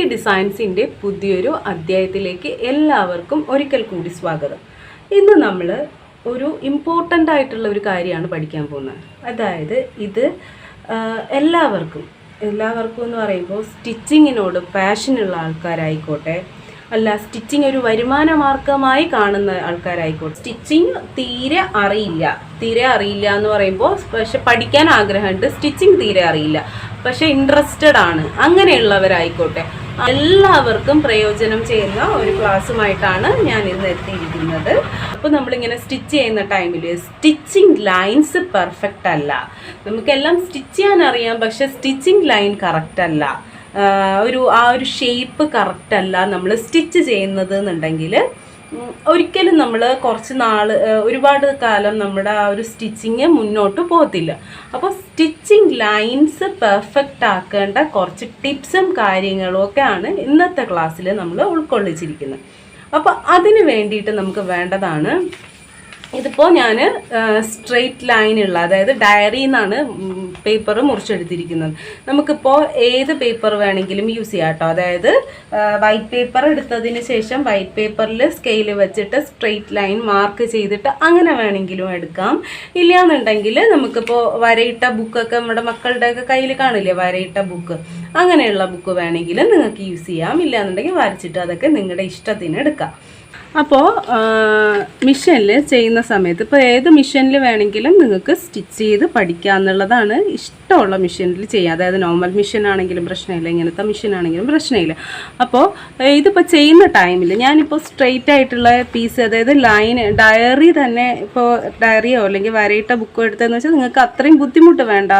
Beauty ഡിസൈൻസിന്റെ പുതിയൊരു അധ്യായത്തിലേക്ക് എല്ലാവർക്കും ഒരിക്കൽ കൂടി സ്വാഗതം. ഇന്ന് നമ്മൾ ഒരു ഇമ്പോർട്ടന്റ് ആയിട്ടുള്ള ഒരു കാര്യമാണ് പഠിക്കാൻ പോകുന്നത്. അതായത് ഇത് എല്ലാവർക്കും എല്ലാവർക്കും എന്ന് പറയുമ്പോൾ സ്റ്റിച്ചിങ്ങിനോട് പാഷനുള്ള ആൾക്കാരായിക്കോട്ടെ അല്ല സ്റ്റിച്ചിങ് ഒരു വരുമാന മാർഗമായി കാണുന്ന ആൾക്കാരായിക്കോട്ടെ. സ്റ്റിച്ചിങ് തീരെ അറിയില്ല. തീരെ അറിയില്ല എന്ന് പറയുമ്പോൾ പക്ഷെ പഠിക്കാൻ ആഗ്രഹമുണ്ട്. സ്റ്റിച്ചിങ് തീരെ അറിയില്ല. പക്ഷെ ഇൻട്രസ്റ്റഡ് ആണ്. അങ്ങനെയുള്ളവരായിക്കോട്ടെ. എല്ലാവർക്കും പ്രയോജനം ചെയ്യുന്ന ഒരു ക്ലാസ്സുമായിട്ടാണ് ഞാൻ ഇന്ന് എത്തിയിരിക്കുന്നത്. അപ്പോൾ നമ്മളിങ്ങനെ സ്റ്റിച്ച് ചെയ്യുന്ന ടൈമിൽ സ്റ്റിച്ചിങ് ലൈൻസ് പെർഫെക്റ്റ് അല്ല. നമുക്കെല്ലാം സ്റ്റിച്ച് ചെയ്യാൻ അറിയാം പക്ഷെ സ്റ്റിച്ചിങ് ലൈൻ കറക്റ്റ് അല്ല. ഒരു ആ ഒരു ഷേപ്പ് കറക്റ്റ് അല്ല നമ്മൾ സ്റ്റിച്ച് ചെയ്യുന്നത് എന്നുണ്ടെങ്കിൽ ഒരിക്കലും നമ്മൾ കുറച്ച് നാൾ ഒരുപാട് കാലം നമ്മുടെ ആ ഒരു സ്റ്റിച്ചിങ് മുന്നോട്ട് പോകത്തില്ല. അപ്പോൾ സ്റ്റിച്ചിങ് ലൈൻസ് പെർഫെക്റ്റ് ആക്കേണ്ട കുറച്ച് ടിപ്സും കാര്യങ്ങളും ആണ് ഇന്നത്തെ ക്ലാസ്സിൽ നമ്മൾ ഉൾക്കൊള്ളിച്ചിരിക്കുന്നത്. അപ്പോൾ അതിന് വേണ്ടിയിട്ട് നമുക്ക് വേണ്ടതാണ് ഇതിപ്പോൾ ഞാൻ സ്ട്രെയിറ്റ് ലൈനുള്ള അതായത് ഡയറിയിൽ നിന്നാണ് പേപ്പർ മുറിച്ചെടുത്തിരിക്കുന്നത്. നമുക്കിപ്പോൾ ഏത് പേപ്പർ വേണമെങ്കിലും യൂസ് ചെയ്യാം കേട്ടോ അതായത് വൈറ്റ് പേപ്പർ എടുത്തതിന് ശേഷം വൈറ്റ് പേപ്പറിൽ സ്കെയിൽ വെച്ചിട്ട് സ്ട്രെയിറ്റ് ലൈൻ മാർക്ക് ചെയ്തിട്ട് അങ്ങനെ വേണമെങ്കിലും എടുക്കാം. ഇല്ലയെന്നുണ്ടെങ്കിൽ നമുക്കിപ്പോൾ വരയിട്ട ബുക്കൊക്കെ നമ്മുടെ മക്കളുടെയൊക്കെ കയ്യിൽ കാണില്ലേ? വരയിട്ട ബുക്ക് അങ്ങനെയുള്ള ബുക്ക് വേണമെങ്കിൽ നിങ്ങൾക്ക് യൂസ് ചെയ്യാം. ഇല്ലയെന്നുണ്ടെങ്കിൽ വരച്ചിട്ട് അതൊക്കെ നിങ്ങളുടെ ഇഷ്ടത്തിന് എടുക്കാം. അപ്പോൾ മിഷനിൽ ചെയ്യുന്ന സമയത്ത് ഇപ്പോൾ ഏത് മിഷനിൽ വേണമെങ്കിലും നിങ്ങൾക്ക് സ്റ്റിച്ച് ചെയ്ത് പഠിക്കുക എന്നുള്ളതാണ് ഇഷ്ടമുള്ള മിഷനിൽ ചെയ്യുക. അതായത് നോർമൽ മിഷൻ ആണെങ്കിലും പ്രശ്നമില്ല ഇങ്ങനത്തെ മിഷൻ ആണെങ്കിലും പ്രശ്നമില്ല അപ്പോൾ ഇതിപ്പോൾ ചെയ്യുന്ന ടൈമിൽ ഞാനിപ്പോൾ സ്ട്രെയിറ്റ് ആയിട്ടുള്ള പീസ് അതായത് ലൈൻ ഡയറി തന്നെ ഇപ്പോൾ ഡയറിയോ അല്ലെങ്കിൽ വരയിട്ട ബുക്കോ എടുത്തതെന്ന് വെച്ചാൽ നിങ്ങൾക്ക് അത്രയും ബുദ്ധിമുട്ട് വേണ്ട.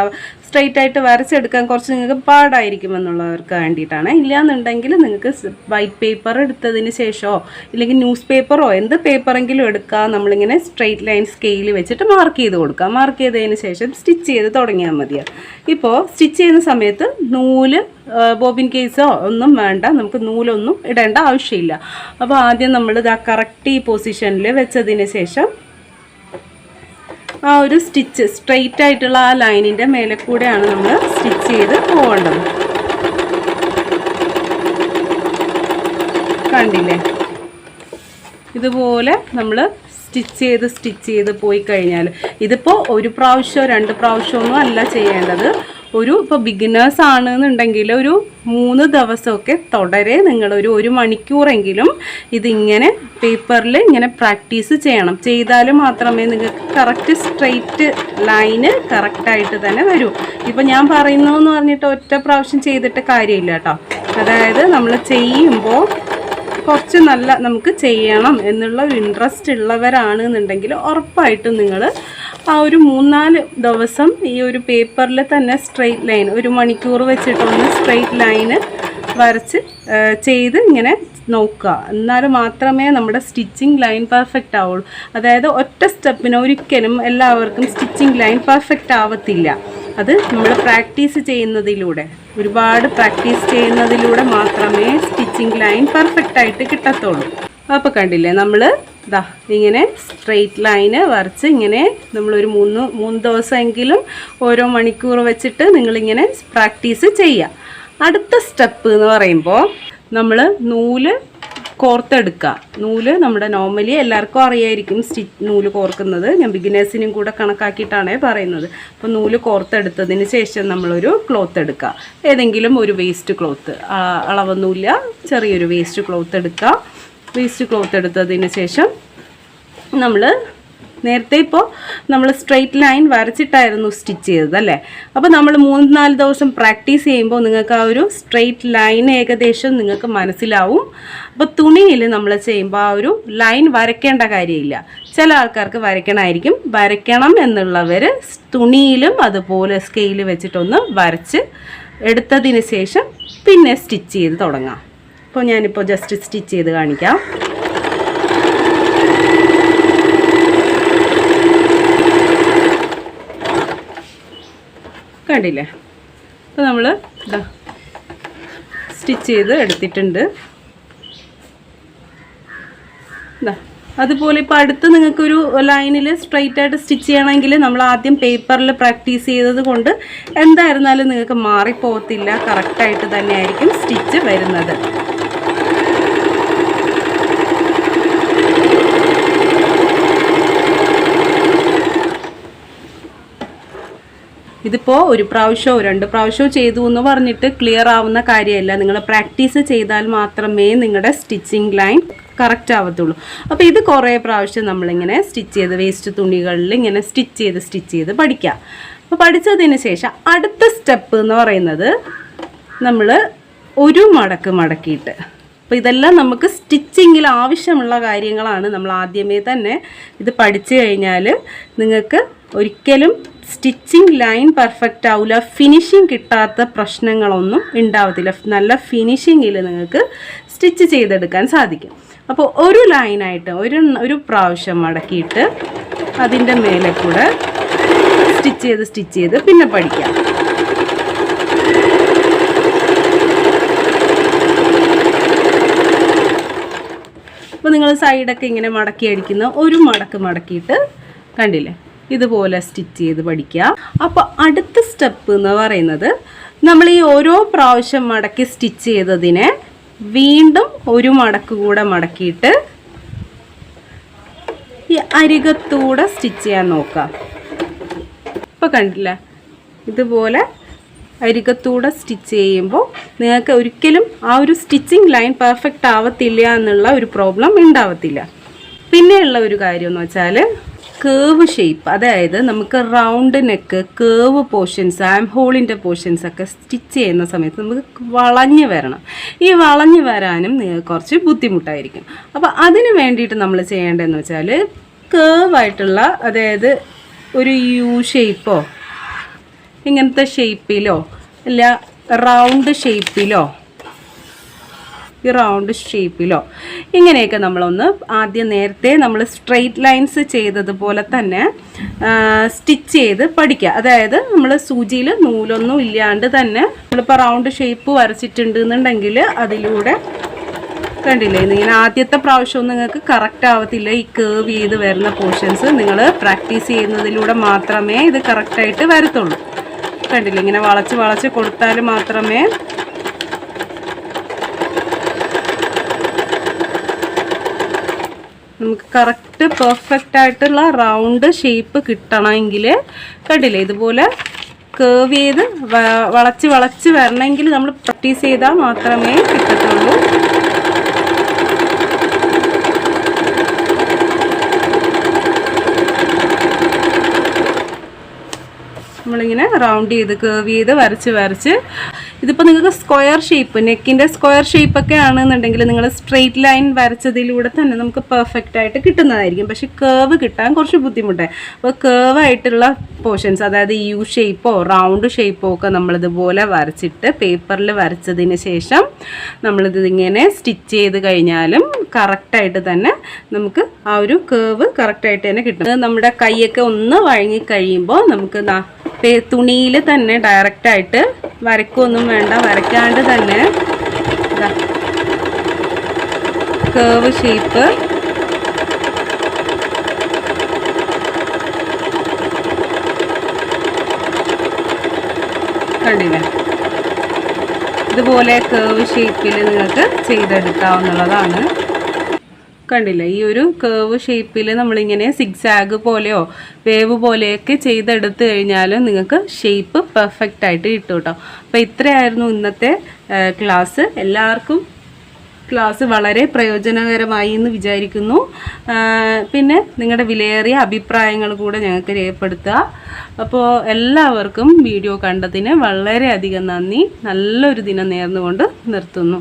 സ്ട്രെയിറ്റ് ആയിട്ട് വരച്ചെടുക്കാൻ കുറച്ച് നിങ്ങൾക്ക് പാടായിരിക്കും എന്നുള്ളവർക്ക് വേണ്ടിയിട്ടാണ്. ഇല്ലയെന്നുണ്ടെങ്കിൽ നിങ്ങൾക്ക് വൈറ്റ് പേപ്പർ എടുത്തതിന് ശേഷമോ ഇല്ലെങ്കിൽ ന്യൂസ് പേപ്പറോ എന്ത് പേപ്പറെങ്കിലും എടുക്കുക നമ്മളിങ്ങനെ സ്ട്രെയിറ്റ് ലൈൻ സ്കെയിൽ വെച്ചിട്ട് മാർക്ക് ചെയ്ത് കൊടുക്കുക മാർക്ക് ചെയ്തതിന് ശേഷം സ്റ്റിച്ച് ചെയ്ത് തുടങ്ങിയാൽ മതിയാണ് ഇപ്പോൾ സ്റ്റിച്ച് ചെയ്യുന്ന സമയത്ത് നൂൽ ബോബിൻ കേസോ ഒന്നും വേണ്ട. നമുക്ക് നൂലൊന്നും ഇടേണ്ട ആവശ്യമില്ല. അപ്പോൾ ആദ്യം നമ്മൾ ഇതാ കറക്റ്റ് ഈ പൊസിഷനിൽ വെച്ചതിന് ശേഷം ആ ഒരു സ്റ്റിച്ച് സ്ട്രെയിറ്റ് ആയിട്ടുള്ള ആ ലൈനിന്റെ മേലെ കൂടെയാണ് നമ്മൾ സ്റ്റിച്ച് ചെയ്ത് പോകേണ്ടത്. കണ്ടില്ലേ? ഇതുപോലെ നമ്മൾ സ്റ്റിച്ച് ചെയ്ത് സ്റ്റിച്ച് ചെയ്ത് പോയി കഴിഞ്ഞാൽ ഇതിപ്പോൾ ഒരു പ്രാവശ്യമോ രണ്ട് പ്രാവശ്യമൊന്നും അല്ല ചെയ്യേണ്ടത്. ഒരു ഇപ്പോൾ ബിഗിനേഴ്സ് ആണെന്നുണ്ടെങ്കിൽ ഒരു മൂന്ന് ദിവസമൊക്കെ തുടരെ നിങ്ങളൊരു ഒരു മണിക്കൂറെങ്കിലും ഇതിങ്ങനെ പേപ്പറിൽ ഇങ്ങനെ പ്രാക്ടീസ് ചെയ്യണം. ചെയ്താൽ മാത്രമേ നിങ്ങൾക്ക് കറക്റ്റ് സ്ട്രെയിറ്റ് ലൈന് കറക്റ്റായിട്ട് തന്നെ വരൂ. ഇപ്പോൾ ഞാൻ പറയുന്നു എന്ന് പറഞ്ഞിട്ട് ഒറ്റ പ്രാവശ്യം ചെയ്തിട്ട് കാര്യമില്ല കേട്ടോ. അതായത് നമ്മൾ ചെയ്യുമ്പോൾ കുറച്ച് നല്ല നമുക്ക് ചെയ്യണം എന്നുള്ള ഒരു ഇൻട്രസ്റ്റ് ഉള്ളവരാണെന്നുണ്ടെങ്കിൽ ഉറപ്പായിട്ടും നിങ്ങൾ ആ ഒരു മൂന്നാൽ ദിവസം ഈ ഒരു പേപ്പറിൽ തന്നെ സ്ട്രെയിറ്റ് ലൈൻ ഒരു മണിക്കൂർ വെച്ചിട്ടൊന്ന് സ്ട്രെയിറ്റ് ലൈന് വരച്ച് ചെയ്ത് ഇങ്ങനെ നോക്കുക. എന്നാൽ മാത്രമേ നമ്മുടെ സ്റ്റിച്ചിങ് ലൈൻ പെർഫെക്റ്റ് ആവുള്ളൂ. അതായത് ഒറ്റ സ്റ്റെപ്പിന് ഒരിക്കലും എല്ലാവർക്കും സ്റ്റിച്ചിങ് ലൈൻ പെർഫെക്റ്റ് ആവത്തില്ല. അത് നമ്മൾ പ്രാക്ടീസ് ചെയ്യുന്നതിലൂടെ ഒരുപാട് പ്രാക്ടീസ് ചെയ്യുന്നതിലൂടെ മാത്രമേ സ്റ്റിച്ചിങ് ലൈൻ പെർഫെക്റ്റ് ആയിട്ട് കിട്ടത്തുള്ളൂ. അപ്പോൾ കണ്ടില്ലേ നമ്മൾ ഇതാ ഇങ്ങനെ സ്ട്രെയിറ്റ് ലൈന് വരച്ച് ഇങ്ങനെ നമ്മളൊരു മൂന്ന് മൂന്ന് ദിവസമെങ്കിലും ഓരോ മണിക്കൂർ വെച്ചിട്ട് നിങ്ങളിങ്ങനെ പ്രാക്ടീസ് ചെയ്യുക അടുത്ത സ്റ്റെപ്പ് എന്ന് പറയുമ്പോൾ നമ്മൾ നൂൽ കോർത്തെടുക്കുക നൂൽ നമ്മുടെ നോർമലി എല്ലാവർക്കും അറിയായിരിക്കും സ്റ്റിച്ച് നൂൽ കോർക്കുന്നത്. ഞാൻ ബിഗിനേഴ്സിനും കൂടെ കണക്കാക്കിയിട്ടാണേ പറയുന്നത്. അപ്പോൾ നൂൽ കോർത്തെടുത്തതിന് ശേഷം നമ്മളൊരു ക്ലോത്ത് എടുക്കുക ഏതെങ്കിലും ഒരു വേസ്റ്റ് ക്ലോത്ത് അളവൊന്നുമില്ല. ചെറിയൊരു വേസ്റ്റ് ക്ലോത്ത് എടുക്കുക വേസ്റ്റ് ക്ലോത്ത് എടുത്തതിന് ശേഷം നമ്മൾ നേരത്തെ ഇപ്പോൾ നമ്മൾ സ്ട്രെയിറ്റ് ലൈൻ വരച്ചിട്ടായിരുന്നു സ്റ്റിച്ച് ചെയ്തത് അല്ലേ? അപ്പോൾ നമ്മൾ മൂന്ന് നാല് ദിവസം പ്രാക്ടീസ് ചെയ്യുമ്പോൾ നിങ്ങൾക്ക് ആ ഒരു സ്ട്രെയിറ്റ് ലൈൻ ഏകദേശം നിങ്ങൾക്ക് മനസ്സിലാവും. അപ്പോൾ തുണിയിൽ നമ്മൾ ചെയ്യുമ്പോൾ ആ ഒരു ലൈൻ വരയ്ക്കേണ്ട കാര്യമില്ല. ചില ആൾക്കാർക്ക് വരയ്ക്കണമായിരിക്കും. വരയ്ക്കണം എന്നുള്ളവർ തുണിയിലും അതുപോലെ സ്കെയിൽ വെച്ചിട്ടൊന്ന് വരച്ച് എടുത്തതിന് ശേഷം പിന്നെ സ്റ്റിച്ച് ചെയ്ത് തുടങ്ങാം. അപ്പോൾ ഞാനിപ്പോൾ ജസ്റ്റ് സ്റ്റിച്ച് ചെയ്ത് കാണിക്കാം. കണ്ടില്ലേ? അപ്പോൾ നമ്മൾ ഇതാ സ്റ്റിച്ച് ചെയ്ത് എടുത്തിട്ടുണ്ട്. ഇതാ അതുപോലെ ഇപ്പോൾ അടുത്ത് നിങ്ങൾക്കൊരു ലൈനിൽ സ്ട്രൈറ്റ് ആയിട്ട് സ്റ്റിച്ച് ചെയ്യണമെങ്കിൽ നമ്മൾ ആദ്യം പേപ്പറിൽ പ്രാക്ടീസ് ചെയ്തത് കൊണ്ട് എന്തായിരുന്നാലും നിങ്ങൾക്ക് മാറിപ്പോകത്തില്ല. കറക്റ്റായിട്ട് തന്നെയായിരിക്കും സ്റ്റിച്ച് വരുന്നത്. ഇതിപ്പോൾ ഒരു പ്രാവശ്യമോ രണ്ട് പ്രാവശ്യമോ ചെയ്തു എന്ന് പറഞ്ഞിട്ട് ക്ലിയർ ആവുന്ന കാര്യമല്ല. നിങ്ങൾ പ്രാക്ടീസ് ചെയ്താൽ മാത്രമേ നിങ്ങളുടെ സ്റ്റിച്ചിങ് ലൈൻ കറക്റ്റ് ആവത്തുള്ളൂ. അപ്പോൾ ഇത് കുറേ പ്രാവശ്യം നമ്മളിങ്ങനെ സ്റ്റിച്ച് ചെയ്ത് വേസ്റ്റ് തുണികളിൽ ഇങ്ങനെ സ്റ്റിച്ച് ചെയ്ത് സ്റ്റിച്ച് ചെയ്ത് പഠിക്കാം. അപ്പോൾ പഠിച്ചതിന് ശേഷം അടുത്ത സ്റ്റെപ്പ് എന്ന് പറയുന്നത് നമ്മൾ ഒരു മടക്ക് മടക്കിയിട്ട്. അപ്പോൾ ഇതെല്ലാം നമുക്ക് സ്റ്റിച്ചിങ്ങിൽ ആവശ്യമുള്ള കാര്യങ്ങളാണ്. നമ്മൾ ആദ്യമേ തന്നെ ഇത് പഠിച്ചു കഴിഞ്ഞാൽ നിങ്ങൾക്ക് ഒരിക്കലും സ്റ്റിച്ചിങ് ലൈൻ പെർഫെക്റ്റ് ആവില്ല ഫിനിഷിങ് കിട്ടാത്ത പ്രശ്നങ്ങളൊന്നും ഉണ്ടാവത്തില്ല. നല്ല ഫിനിഷിങ്ങിൽ നിങ്ങൾക്ക് സ്റ്റിച്ച് ചെയ്തെടുക്കാൻ സാധിക്കും. അപ്പോൾ ഒരു ലൈനായിട്ട് ഒരു ഒരു പ്രാവശ്യം മടക്കിയിട്ട് അതിന്റെ മേലെ കൂടെ സ്റ്റിച്ച് ചെയ്ത് സ്റ്റിച്ച് ചെയ്ത് പിന്നെ പഠിക്കാം. അപ്പോൾ നിങ്ങൾ സൈഡൊക്കെ ഇങ്ങനെ മടക്കി അടിക്കുന്ന ഒരു മടക്ക് മടക്കിയിട്ട് കണ്ടില്ലേ? ഇതുപോലെ സ്റ്റിച്ച് ചെയ്ത് പഠിക്കുക അപ്പോൾ അടുത്ത സ്റ്റെപ്പ് എന്ന് പറയുന്നത് നമ്മൾ ഈ ഓരോ പ്രാവശ്യം മടക്കി സ്റ്റിച്ച് ചെയ്തതിനെ വീണ്ടും ഒരു മടക്ക് കൂടെ മടക്കിയിട്ട് ഈ അരികത്തൂടെ സ്റ്റിച്ച് ചെയ്യാൻ നോക്കാം. ഇപ്പോൾ കണ്ടില്ല? ഇതുപോലെ അരികത്തൂടെ സ്റ്റിച്ച് ചെയ്യുമ്പോൾ നിങ്ങൾക്ക് ഒരിക്കലും ആ ഒരു സ്റ്റിച്ചിങ് ലൈൻ പെർഫെക്റ്റ് ആവത്തില്ല എന്നുള്ള ഒരു പ്രോബ്ലം ഉണ്ടാവത്തില്ല. പിന്നെയുള്ള ഒരു കാര്യം എന്ന് വെച്ചാൽ കേവ് ഷേപ്പ് അതായത് നമുക്ക് round neck cave portions arm ഹോളിന്റെ portions ഒക്കെ സ്റ്റിച്ച് ചെയ്യുന്ന സമയത്ത് നമുക്ക് വളഞ്ഞു വരണം. ഈ വളഞ്ഞു വരാനും കുറച്ച് ബുദ്ധിമുട്ടായിരിക്കും. അപ്പോൾ അതിന് വേണ്ടിയിട്ട് നമ്മൾ ചെയ്യേണ്ടതെന്ന് വെച്ചാൽ കേവ് ആയിട്ടുള്ള അതായത് ഒരു യു ഷേപ്പോ ഇങ്ങനത്തെ ഷേപ്പിലോ അല്ല റൗണ്ട് ഷേപ്പിലോ ഈ റൗണ്ട് ഷേപ്പിലോ ഇങ്ങനെയൊക്കെ നമ്മളൊന്ന് ആദ്യം നേരത്തെ നമ്മൾ സ്ട്രെയിറ്റ് ലൈൻസ് ചെയ്തതുപോലെ തന്നെ സ്റ്റിച്ച് ചെയ്ത് പഠിക്കുക അതായത് നമ്മൾ സൂചിയിൽ നൂലൊന്നും ഇല്ലാണ്ട് തന്നെ നമ്മളിപ്പോൾ റൗണ്ട് ഷേപ്പ് വരച്ചിട്ടുണ്ട് എന്നുണ്ടെങ്കിൽ അതിലൂടെ കണ്ടില്ലേ ഇങ്ങനെ ആദ്യത്തെ പ്രാവശ്യം നിങ്ങൾക്ക് കറക്റ്റ് ആവത്തില്ല ഈ കേവ് ചെയ്ത് വരുന്ന പോർഷൻസ് നിങ്ങൾ പ്രാക്ടീസ് ചെയ്യുന്നതിലൂടെ മാത്രമേ ഇത് കറക്റ്റായിട്ട് വരത്തുള്ളൂ. കണ്ടില്ലേ ഇങ്ങനെ വളച്ച് വളച്ച് കൊടുത്താൽ മാത്രമേ നമുക്ക് കറക്റ്റ് പെർഫെക്റ്റ് ആയിട്ടുള്ള റൗണ്ട് ഷേപ്പ് കിട്ടണമെങ്കിൽ കണ്ടില്ലേ? ഇതുപോലെ കേവ് ചെയ്ത് വളച്ച് വളച്ച് വരണമെങ്കിൽ നമ്മൾ പ്രാക്ടീസ് ചെയ്താൽ മാത്രമേ കിട്ടത്തുള്ളൂ. നമ്മളിങ്ങനെ റൗണ്ട് ചെയ്ത് കേവ് ചെയ്ത് വരച്ച് വരച്ച് ഇതിപ്പോൾ നിങ്ങൾക്ക് സ്ക്വയർ ഷേപ്പ് നെക്കിന്റെ സ്ക്വയർ ഷേപ്പൊക്കെ ആണെന്നുണ്ടെങ്കിൽ നിങ്ങൾ സ്ട്രെയിറ്റ് ലൈൻ വരച്ചതിലൂടെ തന്നെ നമുക്ക് പെർഫെക്റ്റ് ആയിട്ട് കിട്ടുന്നതായിരിക്കും. പക്ഷെ കേവ് കിട്ടാൻ കുറച്ച് ബുദ്ധിമുട്ടായി അപ്പോൾ കേവ് ആയിട്ടുള്ള പോർഷൻസ് അതായത് യു ഷേപ്പോ റൗണ്ട് ഷേപ്പോ ഒക്കെ നമ്മളിതുപോലെ വരച്ചിട്ട് പേപ്പറിൽ വരച്ചതിന് ശേഷം നമ്മളിത് ഇങ്ങനെ സ്റ്റിച്ച് ചെയ്ത് കഴിഞ്ഞാലും കറക്റ്റായിട്ട് തന്നെ നമുക്ക് ആ ഒരു കേവ് കറക്റ്റായിട്ട് തന്നെ കിട്ടും. നമ്മുടെ കൈയൊക്കെ ഒന്ന് വഴങ്ങി കഴിയുമ്പോൾ നമുക്ക് തുണിയിൽ തന്നെ ഡയറക്റ്റായിട്ട് വരക്കൊന്നും വേണ്ട വരയ്ക്കാണ്ട് തന്നെ കേവ് ഷേപ്പ് കണ്ടില്ലേ? ഇതുപോലെ കേവ് ഷേപ്പിൽ നിങ്ങൾക്ക് ചെയ്തെടുക്കാവുന്നതാണ്. കണ്ടില്ലേ? ഈ ഒരു കേവ് ഷേപ്പിൽ നമ്മളിങ്ങനെ സിക്സാഗ് പോലെയോ വേവ് പോലെയൊക്കെ ചെയ്തെടുത്ത് കഴിഞ്ഞാൽ നിങ്ങൾക്ക് ഷേപ്പ് പെർഫെക്റ്റ് ആയിട്ട് കിട്ടും കേട്ടോ അപ്പോൾ ഇത്രയായിരുന്നു ഇന്നത്തെ ക്ലാസ് എല്ലാവർക്കും ക്ലാസ് വളരെ പ്രയോജനകരമായി എന്ന് വിചാരിക്കുന്നു. പിന്നെ നിങ്ങളുടെ വിലയേറിയ അഭിപ്രായങ്ങൾ കൂടെ ഞങ്ങൾക്ക് രേഖപ്പെടുത്തുക. അപ്പോൾ എല്ലാവർക്കും വീഡിയോ കണ്ടതിന് വളരെയധികം നന്ദി. നല്ലൊരു ദിനം നേർന്നുകൊണ്ട് നിർത്തുന്നു.